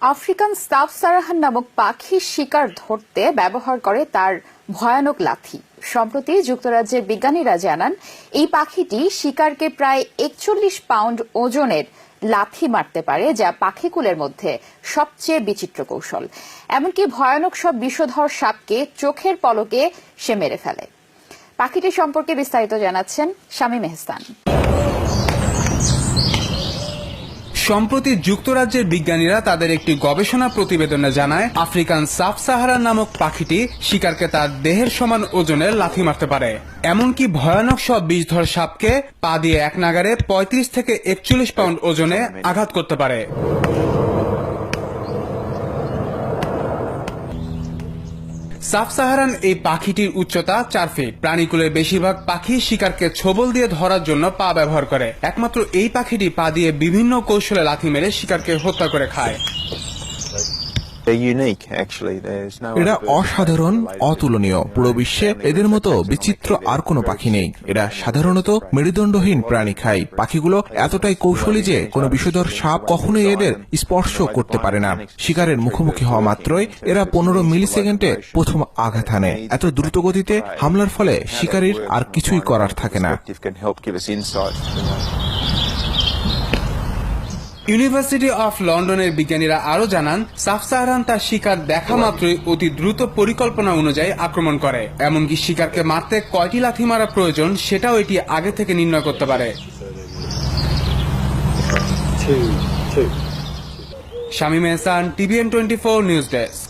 African staff Sarahan নামক পাখির শিকার ধরতে ব্যবহার করে তার ভয়ানক লাথি। সম্প্রতি যুক্তরাজ্যের বিজ্ঞানীরা জানান, এই পাখিটি শিকারকে প্রায় একচল্লিশ পাউন্ড ওজনের লাথি মারতে পারে, যা পাখিকুলের মধ্যে সবচেয়ে বিচিত্র কৌশল। এমনকি ভয়ানক সব বিষধর সাপকে চোখের পলকে সে মেরে ফেলে। পাখিটি সম্পর্কে বিস্তারিত জানাচ্ছেন শামীম এহসান। সম্প্রতি যুক্তরাজ্যের বিজ্ঞানীরা তাদের একটি গবেষণা প্রতিবেদনে জানায়, আফ্রিকান সাফ সাহারা নামক পাখিটি শিকারকে তার দেহের সমান ওজনের লাথি মারতে পারে। এমনকি ভয়ানক সব বিষধর সাপকে পা দিয়ে এক নাগারে পঁয়ত্রিশ থেকে একচল্লিশ পাউন্ড ওজনে আঘাত করতে পারে। সাফ সাহারান এই পাখিটির উচ্চতা চার ফিট প্রাণীকুলের বেশিরভাগ পাখি শিকারকে ছোবল দিয়ে ধরার জন্য পা ব্যবহার করে। একমাত্র এই পাখিটি পা দিয়ে বিভিন্ন কৌশলে লাথি মেরে শিকারকে হত্যা করে খায়। এরা অসাধারণ অতুলনীয় পুরো বিশ্বে এদের মতো বিচিত্র আর কোনো পাখি নেই। এরা সাধারণত মেরুদণ্ডহীন প্রাণী খায়। পাখিগুলো এতটাই কৌশলী যে কোনো বিষধর সাপ কখনোই এদের স্পর্শ করতে পারে না। শিকারের মুখোমুখি হওয়া মাত্রই এরা পনেরো মিলি সেকেন্ডে প্রথম আঘাত হানে। এত দ্রুত গতিতে হামলার ফলে শিকারীর আর কিছুই করার থাকে না। ইউনিভার্সিটি অফ লন্ডনের বিজ্ঞানীরা আরও জানান সাফসাহারান তার শিকার দেখা মাত্রই অতি দ্রুত পরিকল্পনা অনুযায়ী আক্রমণ করে। এমনকি শিকারকে মারতে কয়টি লাথি মারা প্রয়োজন সেটাও এটি আগে থেকে নির্ণয় করতে পারে। Shamim Ehsan TVN twenty four news desk.